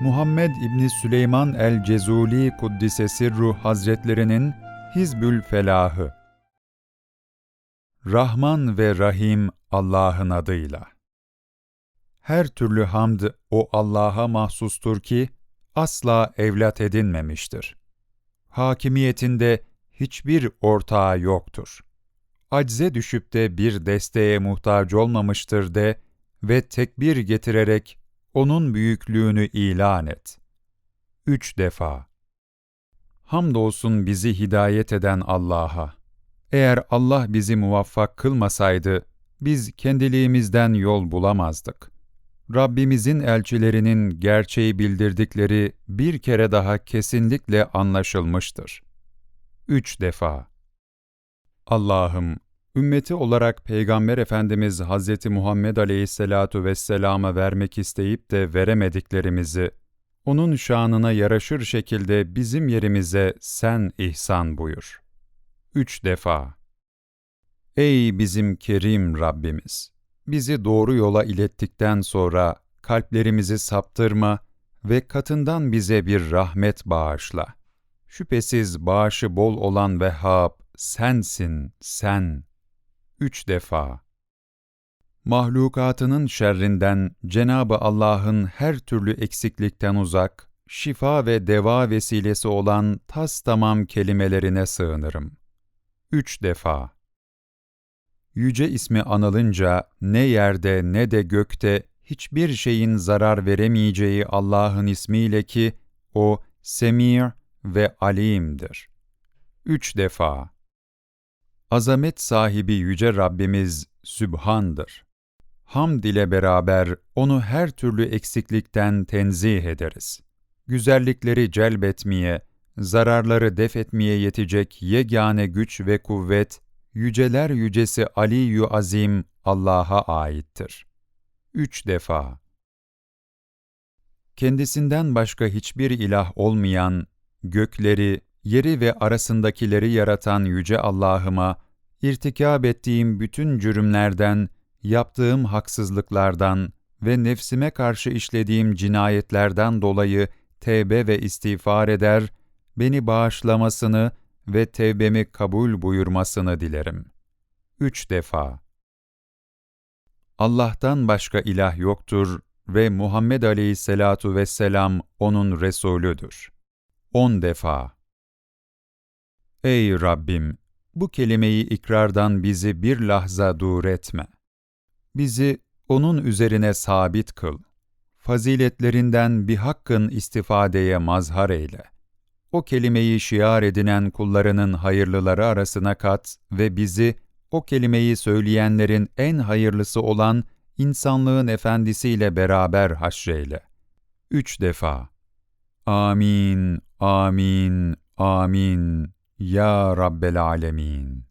Muhammed İbni Süleyman el-Cezuli Kuddise Sirru Hazretlerinin Hizbül Felahı Rahman ve Rahim Allah'ın adıyla. Her türlü hamd o Allah'a mahsustur ki asla evlat edinmemiştir. Hakimiyetinde hiçbir ortağı yoktur. Acze düşüp de bir desteğe muhtaç olmamıştır de ve tekbir getirerek onun büyüklüğünü ilan et. Üç defa. Hamdolsun bizi hidayet eden Allah'a. Eğer Allah bizi muvaffak kılmasaydı, biz kendiliğimizden yol bulamazdık. Rabbimizin elçilerinin gerçeği bildirdikleri bir kere daha kesinlikle anlaşılmıştır. Üç defa. Allah'ım, ümmeti olarak Peygamber Efendimiz Hz. Muhammed Aleyhisselatu Vesselam'a vermek isteyip de veremediklerimizi, onun şanına yaraşır şekilde bizim yerimize sen ihsan buyur. Üç defa. Ey bizim kerim Rabbimiz! Bizi doğru yola ilettikten sonra kalplerimizi saptırma ve katından bize bir rahmet bağışla. Şüphesiz bağışı bol olan Vehhab, sensin, sen. Üç defa. Mahlukatının şerrinden Cenabı Allah'ın her türlü eksiklikten uzak, şifa ve deva vesilesi olan tas tamam kelimelerine sığınırım. Üç defa. Yüce ismi anılınca ne yerde ne de gökte hiçbir şeyin zarar veremeyeceği Allah'ın ismiyle ki o Semir ve Alim'dir. Üç defa. Azamet sahibi Yüce Rabbimiz Sübhan'dır. Hamd ile beraber onu her türlü eksiklikten tenzih ederiz. Güzellikleri celbetmeye, zararları def etmeye yetecek yegane güç ve kuvvet, yüceler yücesi Ali-yu Azim Allah'a aittir. Üç defa. Kendisinden başka hiçbir ilah olmayan, gökleri, yeri ve arasındakileri yaratan Yüce Allah'ıma, irtikab ettiğim bütün cürümlerden, yaptığım haksızlıklardan ve nefsime karşı işlediğim cinayetlerden dolayı tevbe ve istiğfar eder, beni bağışlamasını ve tevbemi kabul buyurmasını dilerim. Üç defa. Allah'tan başka ilah yoktur ve Muhammed Aleyhisselatu Vesselam O'nun Resulüdür. On defa. Ey Rabbim! Bu kelimeyi ikrardan bizi bir lahza dur etme. Bizi onun üzerine sabit kıl. Faziletlerinden bir hakkın istifadeye mazhar eyle. O kelimeyi şiar edinen kullarının hayırlıları arasına kat ve bizi o kelimeyi söyleyenlerin en hayırlısı olan insanlığın efendisiyle beraber haşreyle. Üç defa. Amin, amin, amin. يا رب العالمين.